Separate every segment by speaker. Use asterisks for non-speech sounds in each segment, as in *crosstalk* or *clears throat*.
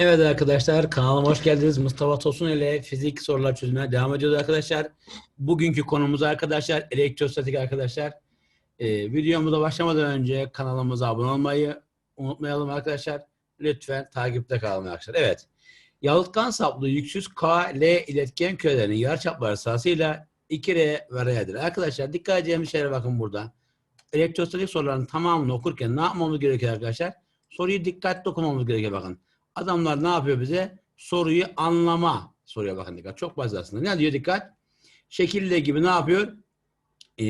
Speaker 1: Evet arkadaşlar kanalıma hoş geldiniz. Mustafa Tosun ile fizik sorular çözümüne devam ediyoruz arkadaşlar. Bugünkü konumuz arkadaşlar elektrostatik arkadaşlar. Ee, videomuza başlamadan önce kanalımıza abone olmayı unutmayalım arkadaşlar. Lütfen takipte kalın arkadaşlar. Evet. Yalıtkan saplı yüksüz K, L iletken kürelerinin yarıçapları sırasıyla 2R ve R'dir. Arkadaşlar dikkat edeceğimiz şeylere bakın burada. Elektrostatik soruların tamamını okurken ne yapmamız gerekiyor arkadaşlar? Soruyu dikkatli okumamız gerekiyor bakın. Adamlar ne yapıyor bize? Soruyu anlama soruya bakın dikkat. Çok basit aslında. Ne diyor dikkat? Şekilde gibi ne yapıyor? Ee,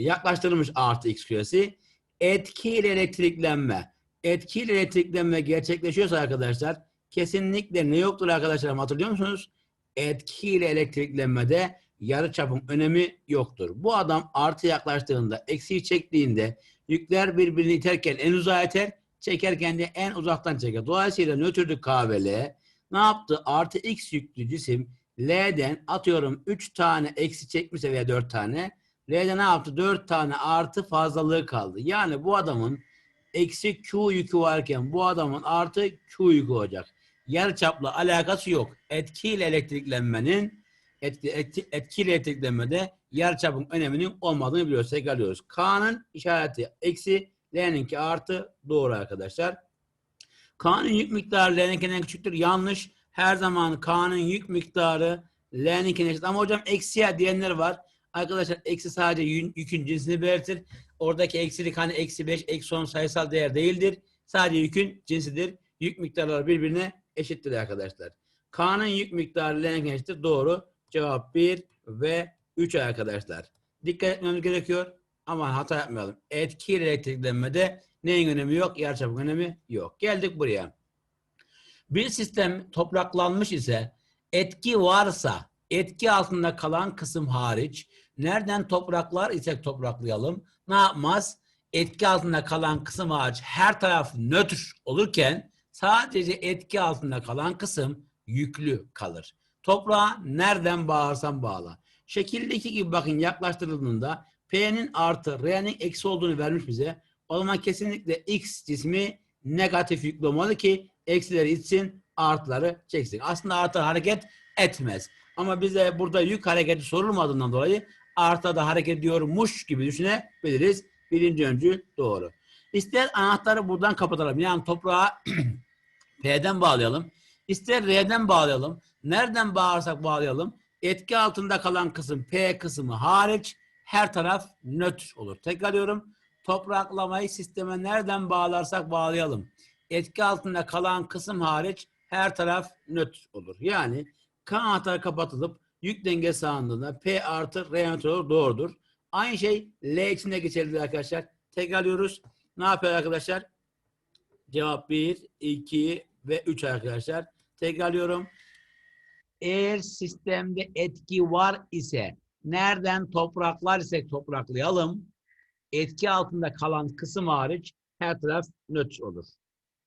Speaker 1: yaklaştırılmış artı x küresi etkiyle elektriklenme. Etkiyle elektriklenme gerçekleşiyorsa arkadaşlar kesinlikle ne yoktur arkadaşlar hatırlıyor musunuz? Etkiyle elektriklenmede yarıçapın önemi yoktur. Bu adam artı yaklaştığında, eksiği çektiğinde yükler birbirini iterken en uzağa iter, çekerken de en uzaktan çeker. Dolayısıyla nötrdü K ve L ne yaptı? Artı X yüklü cisim L'den atıyorum 3 tane eksi çekmişse veya 4 tane L'de ne yaptı? 4 tane artı fazlalığı kaldı. Yani bu adamın eksi Q yükü varken bu adamın artı Q yükü olacak. Yarıçapla alakası yok. Etkiyle elektriklenmenin etki, etki, etkiyle elektriklenmede yarıçapın öneminin olmadığını biliyoruz. Tekrarlıyoruz. K'nın işareti eksi, L'ninki artı doğru arkadaşlar. K'nın yük miktarı L'ninkinden küçüktür. Yanlış. Her zaman K'nın yük miktarı L'ninkine eşit. Ama hocam eksiye diyenler var. Arkadaşlar eksi sadece yükün cinsini belirtir. Oradaki eksilik hani eksi 5, eksi 10 sayısal değer değildir. Sadece yükün cinsidir. Yük miktarları birbirine eşittir arkadaşlar. K'nın yük miktarı L'ninkine eşittir. Doğru. Cevap 1 ve 3 arkadaşlar. Dikkat etmemiz gerekiyor. Ama hata yapmayalım. Etkiyle elektriklenmede neyin önemi yok? Yarıçapın önemi yok. Geldik buraya. Bir sistem topraklanmış ise etki varsa etki altında kalan kısım hariç nereden topraklar isek topraklayalım. Ne yapmaz? Etki altında kalan kısım hariç her taraf nötr olurken sadece etki altında kalan kısım yüklü kalır. Toprağa nereden bağırsan bağla. Şekildeki gibi bakın yaklaştırıldığında P'nin artı R'nin eksi olduğunu vermiş bize. O zaman kesinlikle X cismi negatif yüklü olmalı ki eksileri itsin, artıları çeksin. Aslında artı hareket etmez. Ama bize burada yük hareketi sorulmadığından dolayı artı da hareket ediyormuş gibi düşünebiliriz. Birinci öncü doğru. İster anahtarı buradan kapatalım. Yani toprağa *clears throat* P'den bağlayalım. İster R'den bağlayalım. Nereden bağırsak bağlayalım. Etki altında kalan kısım P kısmı hariç her taraf nötr olur. Tekrarlıyorum. Topraklamayı sisteme nereden bağlarsak bağlayalım. Etki altında kalan kısım hariç her taraf nötr olur. Yani K anahtarı kapatılıp yük denge sağlandığında P artı R nötr olur. Doğrudur. Aynı şey L için de geçerlidir arkadaşlar. Tekrarlıyoruz. Ne yapıyor arkadaşlar? Cevap 1, 2 ve 3 arkadaşlar. Tekrarlıyorum. Eğer sistemde etki var ise nereden topraklar ise topraklayalım. Etki altında kalan kısım hariç her taraf nötr olur.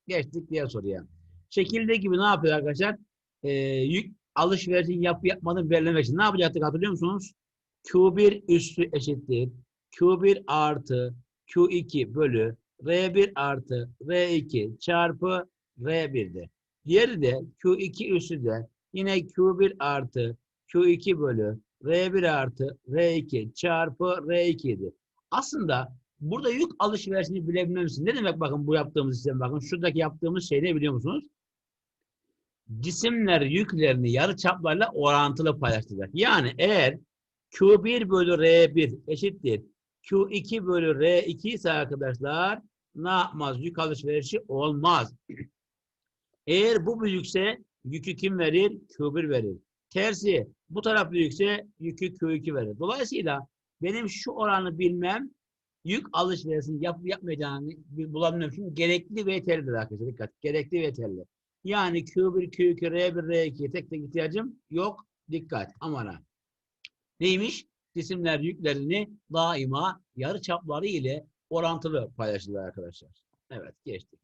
Speaker 1: Geçtik diğer soruya. Şekilde gibi ne yapıyor arkadaşlar? Ee, yük alışverişin yap yapmadığını belirlemek için ne yapacaktık hatırlıyor musunuz? Q1 üstü eşittir. Q1 artı Q2 bölü R1 artı R2 çarpı R1'de. Diğeri de Q2 üstü de yine Q1 artı Q2 bölü R1 artı R2 çarpı R2'dir. Aslında burada yük alışverişini bilebilmemiz ne demek bakın bu yaptığımız sistem bakın şuradaki yaptığımız şey ne biliyor musunuz? Cisimler yüklerini yarı çaplarla orantılı paylaştıracak. Yani eğer Q1 bölü R1 eşittir Q2 bölü R2 ise arkadaşlar ne yapmaz? Yük alışverişi olmaz. Eğer bu büyükse yükü kim verir? Q1 verir. Tersi bu taraf büyükse yükü Q2 verir. Dolayısıyla benim şu oranı bilmem yük alışverişini yapıp yapmayacağını bulabilmem için gerekli ve yeterlidir arkadaşlar. Dikkat. Gerekli ve yeterli. Yani Q1, Q2, R1, R2'ye tek tek ihtiyacım yok. Dikkat. Aman. Neymiş? Cisimler yüklerini daima yarı çapları ile orantılı paylaşırlar arkadaşlar. Evet geçtik.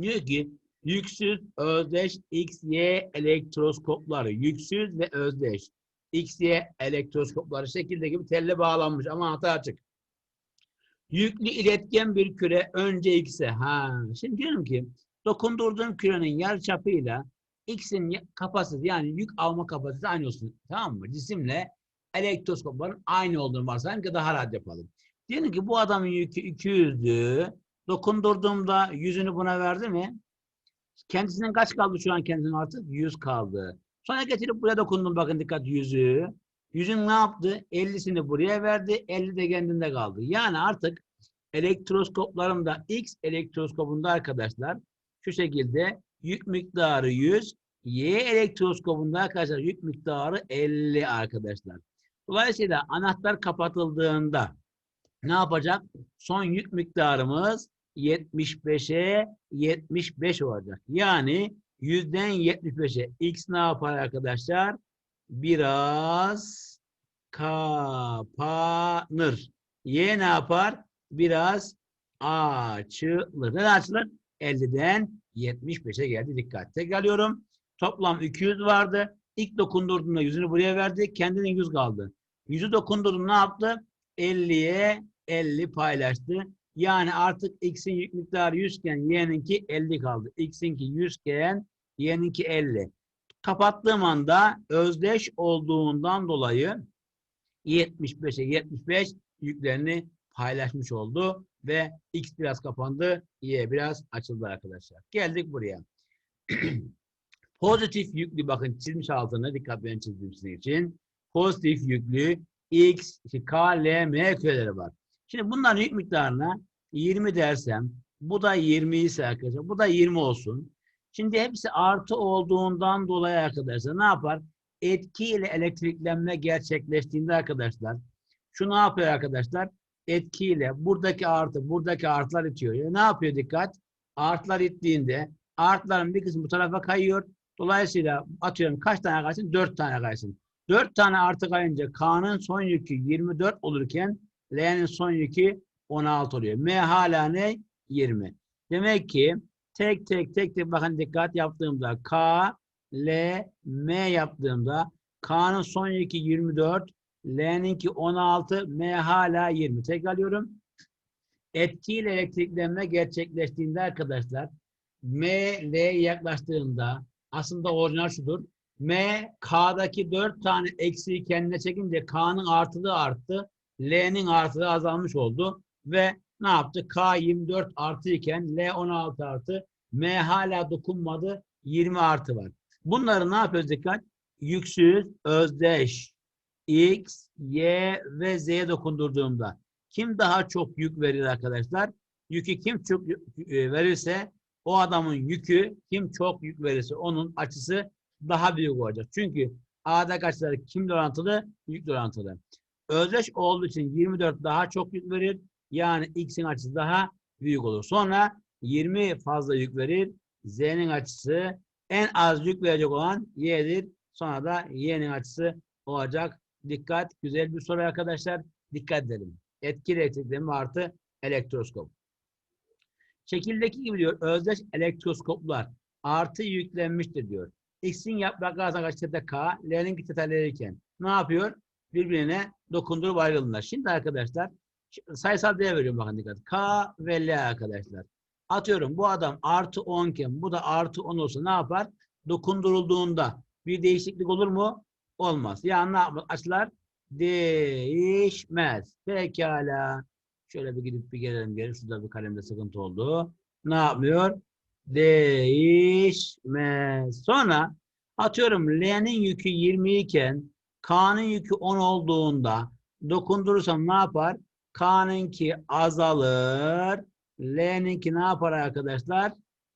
Speaker 1: Diyor ki yüksüz özdeş XY elektroskopları yüksüz ve özdeş XY elektroskopları şekilde gibi telle bağlanmış ama hata açık. Yüklü iletken bir küre önce X'e. Ha, şimdi diyorum ki Dokundurduğum kürenin yarıçapıyla X'in kapasitesi yani yük alma kapasitesi aynı olsun. Tamam mı? Cisimle elektroskopların aynı olduğunu varsayalım ki daha rahat yapalım. Diyelim ki bu adamın yükü 200'dü. Dokundurduğumda yüzünü buna verdi mi? Kendisinden kaç kaldı şu an kendisinin artık? 100 kaldı. Sonra getirip buraya dokundum bakın dikkat yüzü. Yüzün ne yaptı? 50'sini buraya verdi. 50 de kendinde kaldı. Yani artık elektroskoplarımda X elektroskopunda arkadaşlar şu şekilde yük miktarı 100. Y elektroskopunda arkadaşlar yük miktarı 50 arkadaşlar. Dolayısıyla anahtar kapatıldığında ne yapacak? Son yük miktarımız 75'e 75 olacak. Yani 100'den 75'e x ne yapar arkadaşlar? Biraz kapanır. Y ne yapar? Biraz açılır. Ne açılır? 50'den 75'e geldi. Dikkat. Tekrarlıyorum. Toplam 200 vardı. İlk dokundurduğunda yüzünü buraya verdi. Kendinin 100 kaldı. Yüzü dokundurdu ne yaptı? 50'ye 50 paylaştı. Yani artık x'in yük miktarı 100 iken y'ninki 50 kaldı. x'inki 100 iken y'ninki 50. Kapattığım anda özdeş olduğundan dolayı 75'e 75 yüklerini paylaşmış oldu ve x biraz kapandı, y biraz açıldı arkadaşlar. Geldik buraya. *clears throat* Pozitif yüklü bakın çizmiş altına dikkat ben çizdim sizin için. Pozitif yüklü x, k, l, m küreleri var. Şimdi bunların yük miktarına 20 dersem bu da 20 ise arkadaşlar bu da 20 olsun. Şimdi hepsi artı olduğundan dolayı arkadaşlar ne yapar? Etki ile elektriklenme gerçekleştiğinde arkadaşlar şu ne yapıyor arkadaşlar? Etkiyle buradaki artı buradaki artılar itiyor. Yani ne yapıyor dikkat? Artılar ittiğinde artıların bir kısmı bu tarafa kayıyor. Dolayısıyla atıyorum kaç tane kaysın? 4 tane kaysın. 4 tane artı kayınca K'nın son yükü 24 olurken L'nin son yükü 16 oluyor. M hala ne? 20. Demek ki tek tek tek tek bakın dikkat yaptığımda K, L, M yaptığımda K'nın son yükü 24, L'ninki 16, M hala 20. Tekrarlıyorum. Etkiyle elektriklenme gerçekleştiğinde arkadaşlar M, L'ye yaklaştığında aslında orijinal şudur. M, K'daki 4 tane eksiği kendine çekince K'nın artılığı arttı. L'nin artığı azalmış oldu. Ve ne yaptı? K 24 artı iken L 16 artı. M hala dokunmadı. 20 artı var. Bunları ne yapıyoruz dikkat? Yüksüz, özdeş, X, Y ve Z'ye dokundurduğumda kim daha çok yük verir arkadaşlar? Yükü kim çok e, verirse o adamın yükü kim çok yük verirse onun açısı daha büyük olacak. Çünkü A'daki açılar kimle orantılı? Yükle orantılı. Özdeş olduğu için 24 daha çok yük verir. Yani X'in açısı daha büyük olur. Sonra 20 fazla yük verir. Z'nin açısı en az yük verecek olan Y'dir. Sonra da Y'nin açısı olacak. Dikkat. Güzel bir soru arkadaşlar. Dikkat edelim. Etkili elektriklenme artı elektroskop. Şekildeki gibi diyor özdeş elektroskoplar artı yüklenmiştir diyor. X'in yaprak arasına kaç teta K, L'nin teta L ne yapıyor? Birbirine dokundurup ayrılırlar. Şimdi arkadaşlar sayısal değer veriyorum bakın dikkat. K ve L arkadaşlar. Atıyorum bu adam artı 10 iken bu da artı 10 olsa ne yapar? Dokundurulduğunda bir değişiklik olur mu? Olmaz. Yani ne yapar? Açılar değişmez. Pekala. Şöyle bir gidip bir gelelim geri. Şurada bir kalemde sıkıntı oldu. Ne yapmıyor? Değişmez. Sonra atıyorum L'nin yükü 20 iken K'nın yükü 10 olduğunda dokundurursam ne yapar? K'nınki azalır. L'ninki ne yapar arkadaşlar?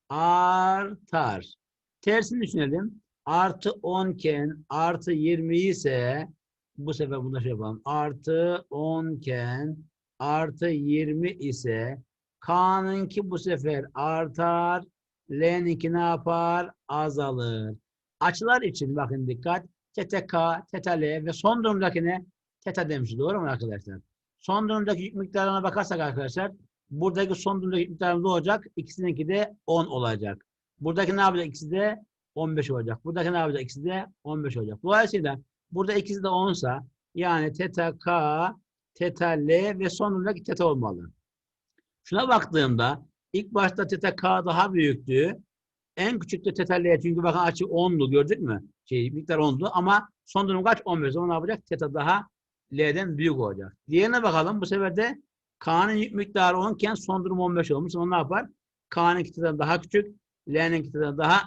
Speaker 1: Artar. Tersini düşünelim. Artı 10 iken artı 20 ise bu sefer bunu da şey yapalım. Artı 10 iken artı 20 ise K'nınki bu sefer artar. L'ninki ne yapar? Azalır. Açılar için bakın dikkat. Teta K, teta L ve son durumdaki ne? Teta demişiz. Doğru mu arkadaşlar? Son durumdaki yük miktarına bakarsak arkadaşlar buradaki son durumdaki yük miktarı ne olacak? İkisininki de 10 olacak. Buradaki ne yapacak? İkisi de 15 olacak. Buradaki ne yapacak? İkisi de 15 olacak. Dolayısıyla burada ikisi de 10 sa yani teta K, teta L ve son durumdaki teta olmalı. Şuna baktığımda İlk başta teta k daha büyüktü. En küçük de teta l çünkü bakın açı 10'du gördük mü? Şey miktar 10'du ama son durum kaç? 15. O zaman ne yapacak? Teta daha L'den büyük olacak. Diğerine bakalım. Bu sefer de K'nın miktarı 10 iken son durum 15 olmuş. O ne yapar? K'nın kiteden daha küçük, L'nin kiteden daha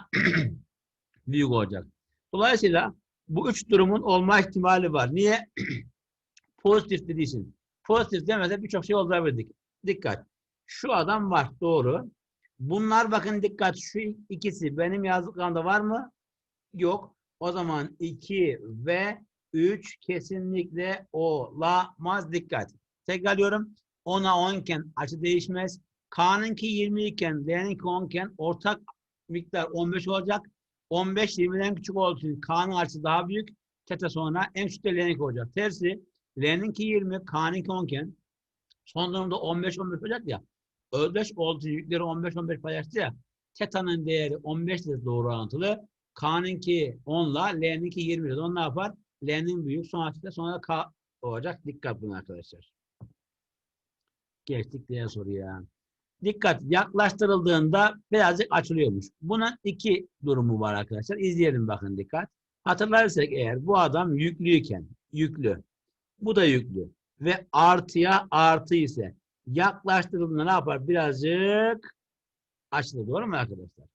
Speaker 1: *clears throat* büyük olacak. Dolayısıyla bu üç durumun olma ihtimali var. Niye? *clears throat* Pozitif dediğin. Pozitif demese birçok şey olabilirdik. Dikkat. Şu adam var. Doğru. Bunlar bakın dikkat. Şu ikisi benim yazdıklarımda var mı? Yok. O zaman 2 ve 3 kesinlikle olamaz. Dikkat. Tekrarlıyorum. 10'a 10 iken açı değişmez. K'nınki 20 iken, L'ninki 10 iken ortak miktar 15 olacak. 15 20'den küçük olduğu için K'nın açısı daha büyük. Teta sonra en küçükte L'ninki olacak. Tersi L'ninki 20, K'nınki 10 iken son durumda 15 15 olacak ya. Özdeş olduğu için yükleri 15 15 paylaştı ya. Teta'nın değeri 15 ile doğru orantılı. K'nınki 10 ile L'ninki 20 ile. Onu ne yapar? L'nin büyük son açıda sonra K olacak. Dikkat buna arkadaşlar. Geçtik diğer soruya. Dikkat yaklaştırıldığında birazcık açılıyormuş. Bunun iki durumu var arkadaşlar. İzleyelim bakın dikkat. Hatırlarsak eğer bu adam yüklüyken yüklü. Bu da yüklü. Ve artıya artı ise yaklaştırıldığında ne yapar? Birazcık açılır. Doğru mu arkadaşlar?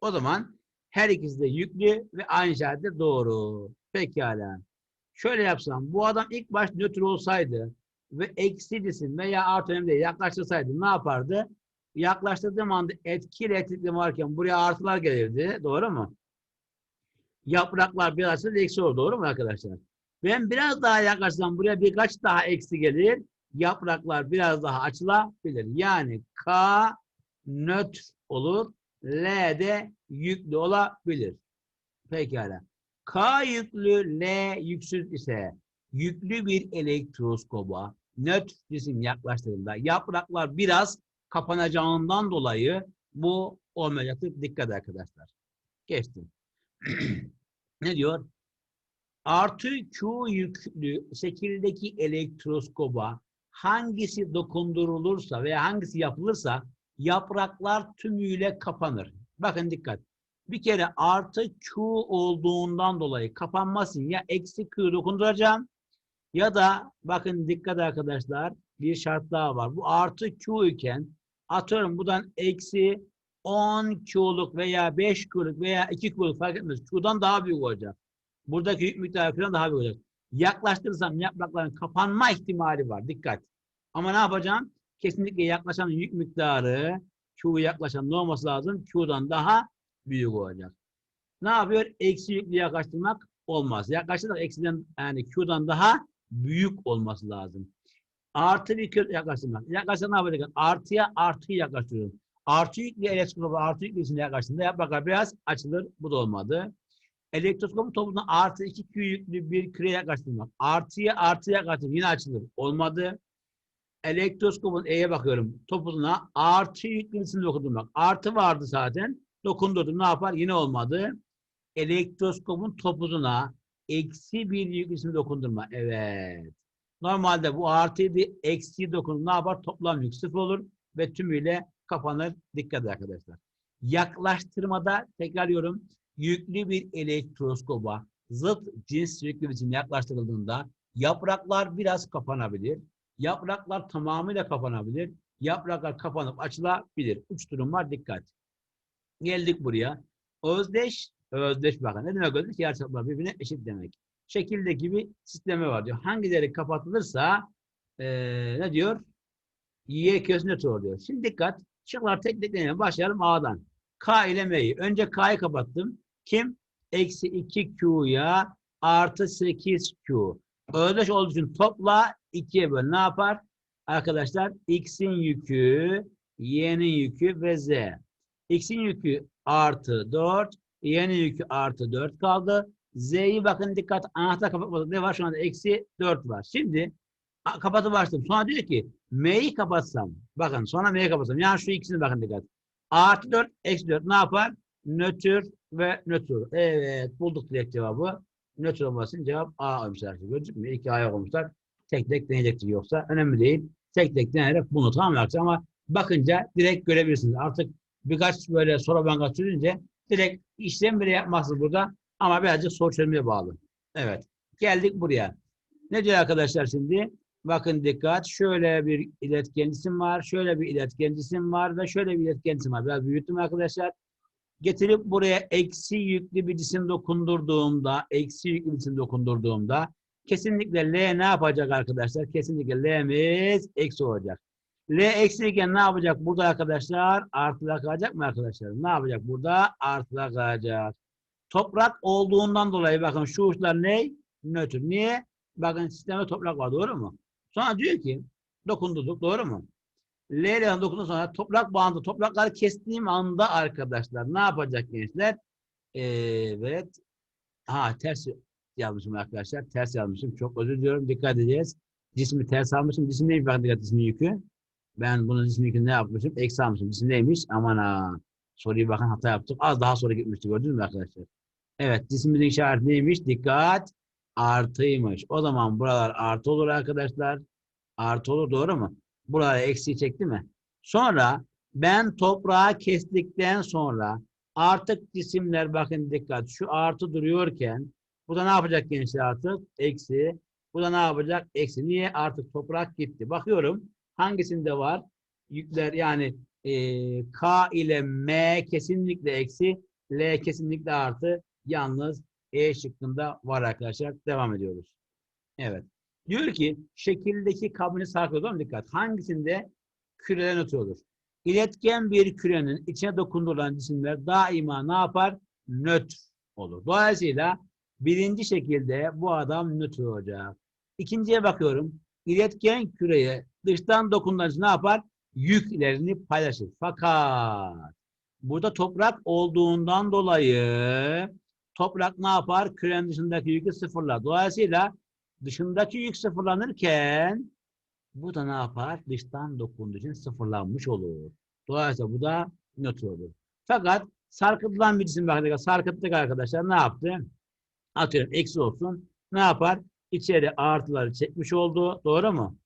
Speaker 1: O zaman her ikisi de yüklü ve aynı şekilde doğru. Pekala. Şöyle yapsam. Bu adam ilk baş nötr olsaydı ve eksi desin veya artı önemli değil yaklaştırsaydı ne yapardı? Yaklaştırdığım anda etkili etkili varken buraya artılar gelirdi. Doğru mu? Yapraklar biraz açılır, eksi olur. Doğru mu arkadaşlar? Ben biraz daha yaklaşsam buraya birkaç daha eksi gelir. Yapraklar biraz daha açılabilir. Yani K nötr olur. L de yüklü olabilir. Pekala. K yüklü, L yüksüz ise yüklü bir elektroskoba nötr cisim yaklaştığında yapraklar biraz kapanacağından dolayı bu olmayacaktır. Dikkat arkadaşlar. Geçtim. *clears throat* ne diyor? Artı Q yüklü şekildeki elektroskoba hangisi dokundurulursa veya hangisi yapılırsa yapraklar tümüyle kapanır. Bakın dikkat. Bir kere artı Q olduğundan dolayı kapanmasın. Ya eksi Q dokunduracağım ya da bakın dikkat arkadaşlar bir şart daha var. Bu artı Q iken atıyorum buradan eksi 10 Q'luk veya 5 Q'luk veya 2 Q'luk fark etmez. Q'dan daha büyük olacak. Buradaki yük miktarı falan daha büyük olacak. Yaklaştırırsam yaprakların kapanma ihtimali var. Dikkat. Ama ne yapacağım? Kesinlikle yaklaşan yük miktarı Q'ya yaklaşan ne olması lazım? Q'dan daha büyük olacak. Ne yapıyor? Eksi yüklü yaklaştırmak olmaz. Yaklaştırmak eksiden yani Q'dan daha büyük olması lazım. Artı bir yaklaştırmak. Yaklaştırmak ne yapacak? Artıya artıyı yaklaştırıyorum. Artı yüklü elektroskopu artı yüklüsüne yaklaştığında yapraklar biraz açılır. Bu da olmadı. Elektroskopun topuna artı iki Q yüklü bir küre yaklaştırmak. Artıya artıya yaklaştırmak. Yine açılır. Olmadı. Elektroskopun E'ye bakıyorum. Topuna artı yüklüsünü dokundurmak. Artı vardı zaten. Dokundurdum. Ne yapar? Yine olmadı. Elektroskopun topuzuna eksi bir yüklüsünü dokundurma. Evet. Normalde bu artıyı bir eksi dokun. Ne yapar? Toplam yük sıfır olur ve tümüyle kapanır. Dikkat arkadaşlar. Yaklaştırmada tekrarlıyorum. Yüklü bir elektroskoba zıt cins yüklü biçim yaklaştırıldığında yapraklar biraz kapanabilir. Yapraklar tamamıyla kapanabilir. Yapraklar kapanıp açılabilir. Üç durum var. Dikkat. Geldik buraya. Özdeş, özdeş bakın. Ne demek özdeş? Yarıçaplar birbirine eşit demek. Şekildeki bir sistemi var diyor. Hangileri kapatılırsa ee, ne diyor? Y köşesinde tutar diyor. Şimdi dikkat. Şıklar tek tek deneyelim. Başlayalım A'dan. K ile M'yi. Önce K'yı kapattım. Kim? Eksi 2Q'ya artı 8Q. Özdeş olduğu için topla 2'ye böl. Ne yapar? Arkadaşlar X'in yükü, Y'nin yükü ve Z. X'in yükü artı 4, Y'nin yükü artı 4 kaldı. Z'yi bakın dikkat anahtar kapatmadık. Ne var şu anda? Eksi 4 var. Şimdi kapatıp açtım. Sonra diyor ki M'yi kapatsam. Bakın sonra M'yi kapatsam. Yani şu ikisini bakın dikkat. Artı 4, eksi 4 ne yapar? Nötr ve nötr. Evet bulduk direkt cevabı. Nötr olmasın cevap A olmuşlar. Gördük mü? İki A'ya koymuşlar. Tek tek deneyecektir yoksa. Önemli değil. Tek tek deneyerek bunu tamamlayacaksın ama bakınca direkt görebilirsiniz. Artık birkaç böyle soru banka çözünce direkt işlem bile yapmazsınız burada ama birazcık soru çözmeye bağlı. Evet. Geldik buraya. Ne diyor arkadaşlar şimdi? Bakın dikkat. Şöyle bir iletken cisim var. Şöyle bir iletken cisim var ve şöyle bir iletken cisim var. Biraz büyüttüm arkadaşlar. Getirip buraya eksi yüklü bir cisim dokundurduğumda, eksi yüklü bir cisim dokundurduğumda kesinlikle L ne yapacak arkadaşlar? Kesinlikle L'miz eksi olacak. L eksiyken ne yapacak burada arkadaşlar? Artıda kalacak mı arkadaşlar? Ne yapacak burada? Artıda kalacak. Toprak olduğundan dolayı bakın şu uçlar ne? Nötr. Niye? Bakın sistemde toprak var doğru mu? Sonra diyor ki dokundurduk doğru mu? L ile dokunduktan sonra toprak bandı toprakları kestiğim anda arkadaşlar ne yapacak gençler? Evet. Ha ters yazmışım arkadaşlar. Ters yazmışım. Çok özür diliyorum. Dikkat edeceğiz. Cismi ters almışım. Cisim neymiş? Bakın dikkat cismin yükü. Ben bunun yükünü ne yapmışım? Eksi almışım. Cisim neymiş? Aman ha. Soruyu bakın hata yaptık. Az daha sonra gitmişti. Gördünüz mü arkadaşlar? Evet. Cismimizin işareti neymiş? Dikkat. Artıymış. O zaman buralar artı olur arkadaşlar. Artı olur. Doğru mu? Buralara eksiği çekti mi? Sonra ben toprağı kestikten sonra artık cisimler bakın dikkat. Şu artı duruyorken bu da ne yapacak gençler artık? Eksi. Bu da ne yapacak? Eksi. Niye? Artık toprak gitti. Bakıyorum hangisinde var? Yükler yani e, K ile M kesinlikle eksi. L kesinlikle artı. Yalnız E şıkkında var arkadaşlar. Devam ediyoruz. Evet. Diyor ki şekildeki kabını sarkıyor. Dikkat. Hangisinde küreler nötr olur? İletken bir kürenin içine dokundurulan cisimler daima ne yapar? Nötr olur. Dolayısıyla birinci şekilde bu adam nötr olacak. İkinciye bakıyorum. İletken küreye dıştan dokunulan cisim ne yapar? Yüklerini paylaşır. Fakat burada toprak olduğundan dolayı toprak ne yapar? Kürenin dışındaki yükü sıfırlar. Dolayısıyla dışındaki yük sıfırlanırken bu da ne yapar? Dıştan dokunduğu için sıfırlanmış olur. Dolayısıyla bu da nötr olur. Fakat sarkıtılan bir cisim bakın sarkıttık arkadaşlar ne yaptı? Atıyorum eksi olsun. Ne yapar? İçeri artıları çekmiş oldu. Doğru mu?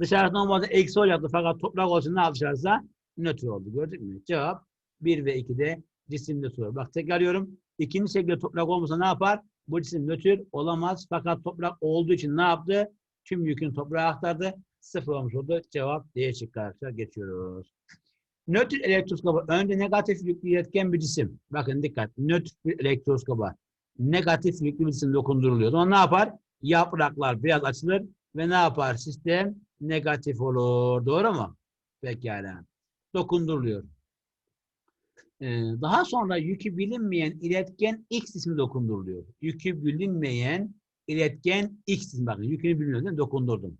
Speaker 1: Dışarısı normalde eksi olacaktı fakat toprak olsun ne dışarısa? Nötr oldu. Gördük mü? Cevap 1 ve 2'de cisimde soru. Bak tekrarlıyorum. İkinci şekilde toprak olmasa ne yapar? Bu cisim nötr olamaz. Fakat toprak olduğu için ne yaptı? Tüm yükünü toprağa aktardı. Sıfır olmuş oldu. Cevap D şıkkı arkadaşlar. Geçiyoruz. Nötr elektroskopu önce negatif yüklü iletken bir cisim. Bakın dikkat. Nötr bir elektroskopa negatif yüklü bir cisim dokunduruluyor. O ne yapar? Yapraklar biraz açılır ve ne yapar? Sistem negatif olur. Doğru mu? Pekala. Dokunduruluyor. Ee, daha sonra yükü bilinmeyen iletken X ismi dokunduruluyor. Yükü bilinmeyen iletken X ismi. Bakın yükünü bilmiyorum? Dokundurdum.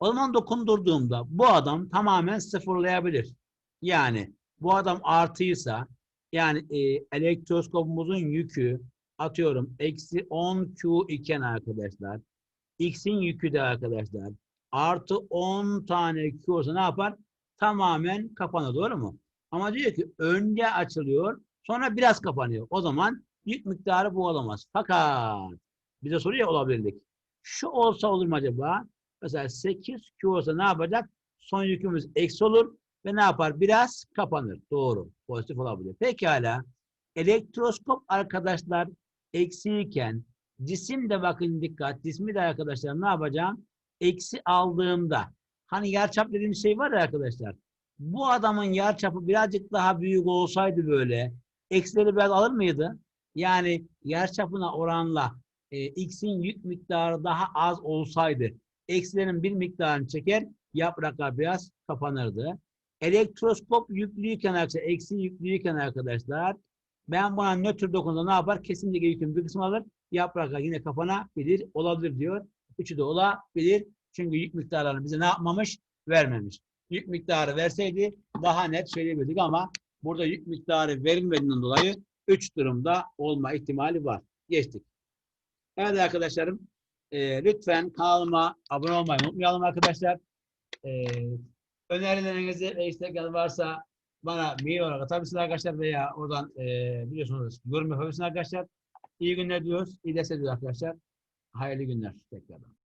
Speaker 1: O zaman dokundurduğumda bu adam tamamen sıfırlayabilir. Yani bu adam artıysa yani e, elektroskopumuzun yükü atıyorum eksi 10Q iken arkadaşlar X'in yükü de arkadaşlar artı 10 tane Q olsa ne yapar? Tamamen kapanır. Doğru mu? Ama diyor ki önce açılıyor sonra biraz kapanıyor. O zaman yük miktarı bu olamaz. Fakat bize soruyor olabilirlik. Şu olsa olur mu acaba? Mesela 8Q olsa ne yapacak? Son yükümüz eksi olur ve ne yapar? Biraz kapanır. Doğru. Pozitif olabilir. Pekala. Elektroskop arkadaşlar eksiyken cisim de bakın dikkat. Cismi de arkadaşlar ne yapacağım? Eksi aldığımda. Hani yarçap dediğim şey var ya arkadaşlar. Bu adamın yarçapı birazcık daha büyük olsaydı böyle eksileri biraz alır mıydı? Yani yarçapına oranla e, x'in yük miktarı daha az olsaydı eksilerin bir miktarını çeker yapraklar biraz kapanırdı. Elektroskop yüklüyken arkadaşlar, eksi yüklüyken arkadaşlar ben buna nötr dokunduğumda ne yapar? Kesinlikle yükün bir kısmı alır. Yapraklar yine kapanabilir, olabilir diyor. Üçü de olabilir. Çünkü yük miktarlarını bize ne yapmamış? Vermemiş. Yük miktarı verseydi daha net söyleyebilirdik ama burada yük miktarı verilmediğinden dolayı üç durumda olma ihtimali var. Geçtik. Evet arkadaşlarım e, lütfen kanalıma abone olmayı unutmayalım arkadaşlar. E, önerilerinizi ve istekler varsa bana mail olarak atabilirsiniz arkadaşlar veya oradan e, biliyorsunuz yorum yapabilirsiniz arkadaşlar. İyi günler diyoruz. İyi dersler diyoruz arkadaşlar. Hayırlı günler tekrardan.